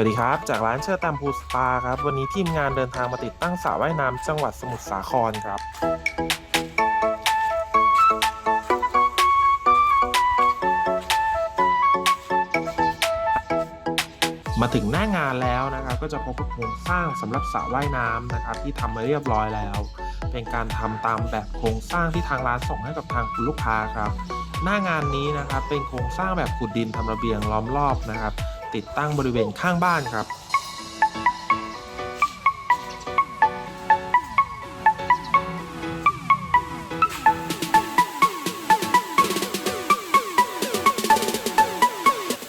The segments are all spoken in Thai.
วัสดีครับ จากร้านเชอร์แตมพูสปาครับ วันนี้ทีมงานเดินทางมาติดตั้งสระว่ายน้ำจังหวัดสมุทรสาครครับ มาถึงหน้างานแล้วนะครับ ก็จะพบกับโครงสร้างสำหรับสระว่ายน้ำนะครับ ที่ทำมาเรียบร้อยแล้ว เป็นการทำตามแบบโครงสร้างที่ทางร้านส่งให้กับทางคุณลูกค้าครับ หน้างานนี้นะครับเป็นโครงสร้างแบบขุดดินทำระเบียงล้อมรอบนะครับ ติดตั้งบริเวณข้างบ้านครับ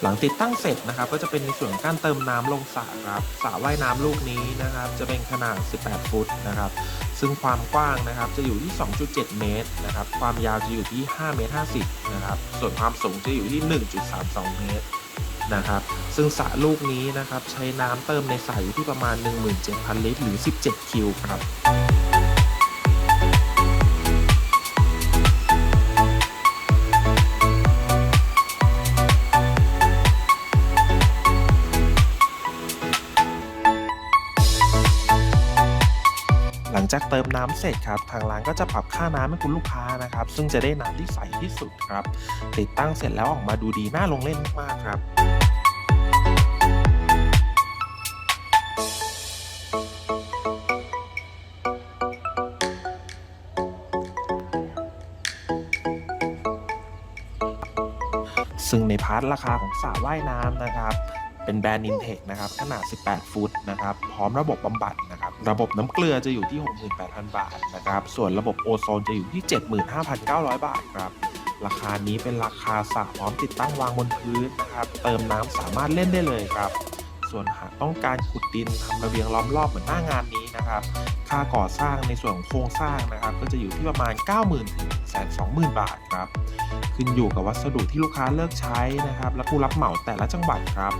หลังติดตั้งเสร็จนะครับก็จะเป็นในส่วนการเติมน้ำลงสระครับสระว่ายน้ำลูกนี้นะครับ จะเป็นขนาด 18 ฟุตนะครับ ซึ่งความกว้างนะครับจะอยู่ที่ 2.7 เมตรนะครับ ความยาวจะอยู่ที่ 5 เมตร 50 นะครับ ส่วนความสูงจะอยู่ที่ 1.32 เมตร นะครับ ซึ่งสระลูกนี้นะครับใช้น้ำเติมในสระอยู่ที่ประมาณ 17,000 ลิตรหรือ 17 คิวครับหลังจากเติมน้ำเสร็จครับ ทางร้านก็จะปรับค่าน้ำให้คุณลูกค้านะครับ ซึ่งจะได้น้ำที่ใสที่สุดครับ ติดตั้งเสร็จแล้วออกมาดูดีน่าลงเล่นมากครับ ซึ่งในพาร์ทราคาของสระว่ายน้ำนะครับเป็นแบรนด์นินเทคนะครับขนาด 18 ฟุตนะครับพร้อมระบบบำบัดนะครับระบบน้ำเกลือจะอยู่ที่ 68,000 บาทนะครับส่วนระบบโอโซนจะอยู่ที่ 75,900 บาทครับราคานี้เป็นราคาสระพร้อมติดตั้งวางบนพื้นนะครับเติมน้ำสามารถเล่นได้เลยครับ ส่วนหากต้องการขุดดินทำระเบียงล้อมรอบเหมือนหน้างานนี้นะครับ ค่าก่อสร้างในส่วนของโครงสร้างนะครับ ก็จะอยู่ที่ประมาณ 90,000ถึง120,000บาทครับ ขึ้นอยู่กับวัสดุที่ลูกค้าเลือกใช้นะครับ และผู้รับเหมาแต่ละจังหวัดครับ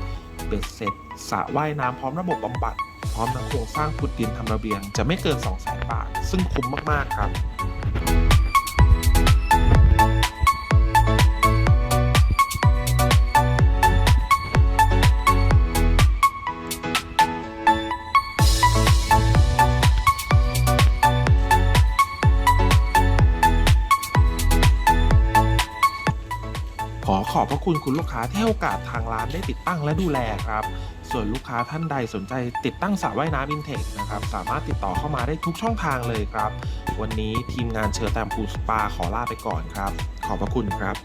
เบ็ดเสร็จสระว่ายน้ำพร้อมระบบบำบัด พร้อมทั้งโครงสร้างขุดดินทำระเบียงจะไม่เกิน 2 0 0 0 0 0 บาท ซึ่งคุ้มมากๆครับ ขอขอบพระคุณคุณลูกค้าที่ให้โอกาสทางร้านได้ติดตั้งและดูแลครับ ส่วนลูกค้าท่านใดสนใจติดตั้งสระว่ายน้ำอินเทคนะครับ สามารถติดต่อเข้ามาได้ทุกช่องทางเลยครับ วันนี้ทีมงานเชอร์แตมพูลสปาขอลาไปก่อนครับ ขอบพระคุณครับ